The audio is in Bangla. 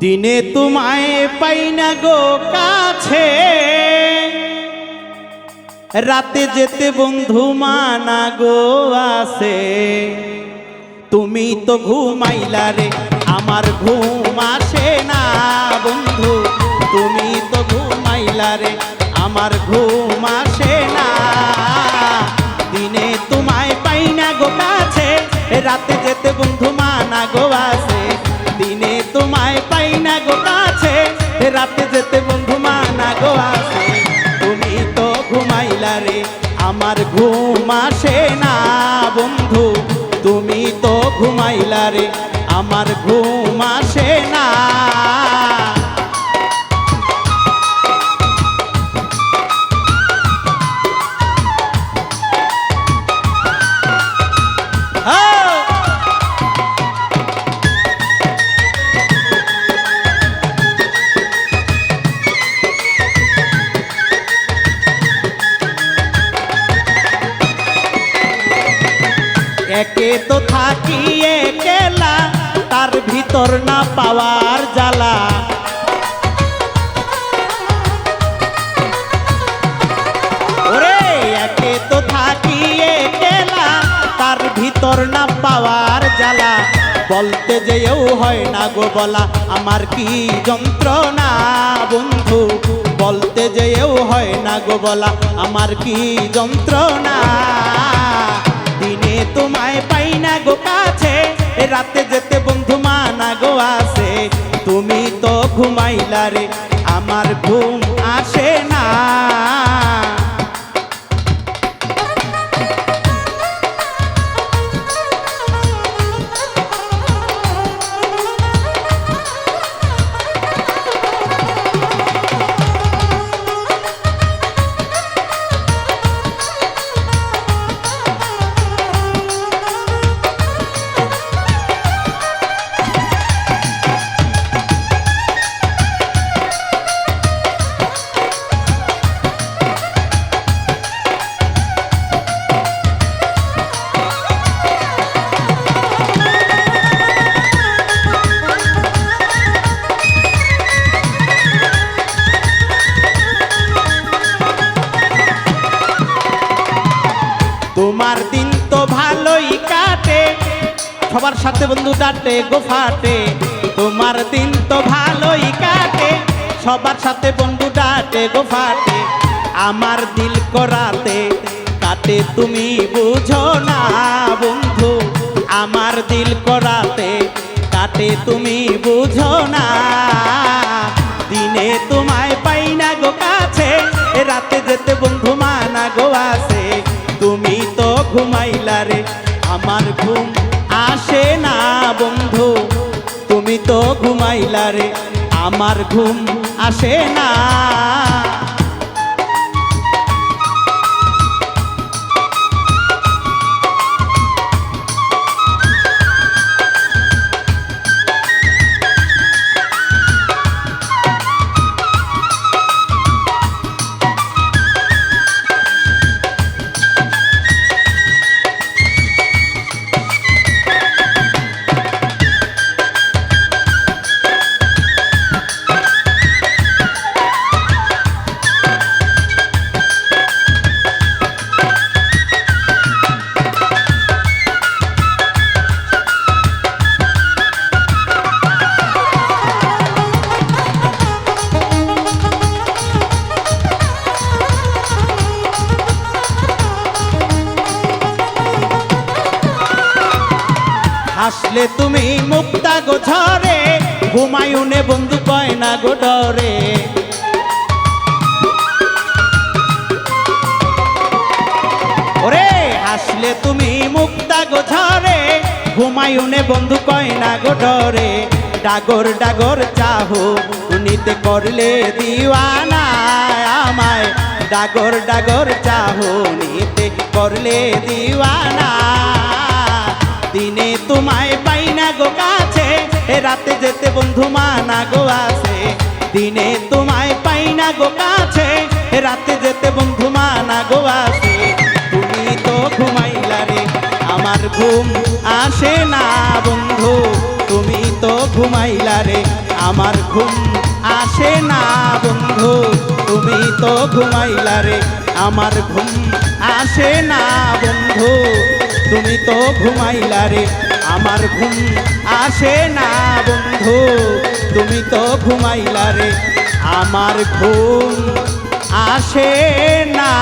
দিনে তোমায় পাই না গো কাছে। রাতে যেতে বন্ধু মানা গো আছে। তুমি তো ঘুমাইলা রে, আমার ঘুম আসে না বন্ধু। তুমি তো ঘুমাইলা রে, আমার ঘুম আসে রাতে যেতে বন্ধু মানা গো আসে তুমি তো ঘুমাইলা রে, আমার ঘুম আসে না বন্ধু। তুমি তো ঘুমাইলা রে, আমার ঘুম আসে না তো থাকি একেলা, তার ভিতর না পাওয়ার জ্বালা। ওরে, একে তো থাকি তার ভিতর না পাওয়ার জ্বালা। বলতে যেও হয় না গো বলা, আমার কি যন্ত্রণা বন্ধু? বলতে যেও হয় না গো বলা, আমার কি যন্ত্রণা? তোমায় পাই না গো কাছে। রাতে যেতে বন্ধু মানা গো আছে। তুমি তো ঘুমাইলা রে, আমার ঘুম আসে তোমার দিন তো ভালোই কাটে। সবার সাথে বন্ধু ডাটে, গোফাটে। তোমার দিন তো ভালোই কাটে। সবার সাথে বন্ধু ডাটে, গোফাটে। আমার দিল করাতে কাটে তুমি বুঝো আমার ঘুম আসে না বন্ধু। তুমি তো ঘুমাইলা রে আমার ঘুম আসে না। হাসলে তুমি মুক্তা গো ঝরে ঘুমায়ুনে বন্ধু কয় না গো ডরে। ওরে হাসলে তুমি মুক্তা গো ঝরে ঘুমায়ুনে বন্ধু কয় না গো ডরে। ডাগর ডাগর চাহো নিতে করলে দিওয়ানা আমায়। ডাগর ডাগর চাহো নিতে করলে দিওয়ানা। দিনে তোমায় পাই না গো কাছে রাতে যেতে বন্ধু মানা গো আছে। দিনে তোমায় পাই না গো কাছে রাতে যেতে বন্ধু মানা গো আসে তুমি তো ঘুমাইলা রে, আমার ঘুম আসে না বন্ধু। তুমি তো ঘুমাইলা রে, আমার ঘুম আসে না বন্ধু। তুমি তো ঘুমাইলা রে, আমার ঘুম আসে না বন্ধু। তুমি তো ঘুমাইলা রে। আমার ঘুম আসে না, বন্ধু। তুমি তো ঘুমাইলা রে। আমার ঘুম আসে না।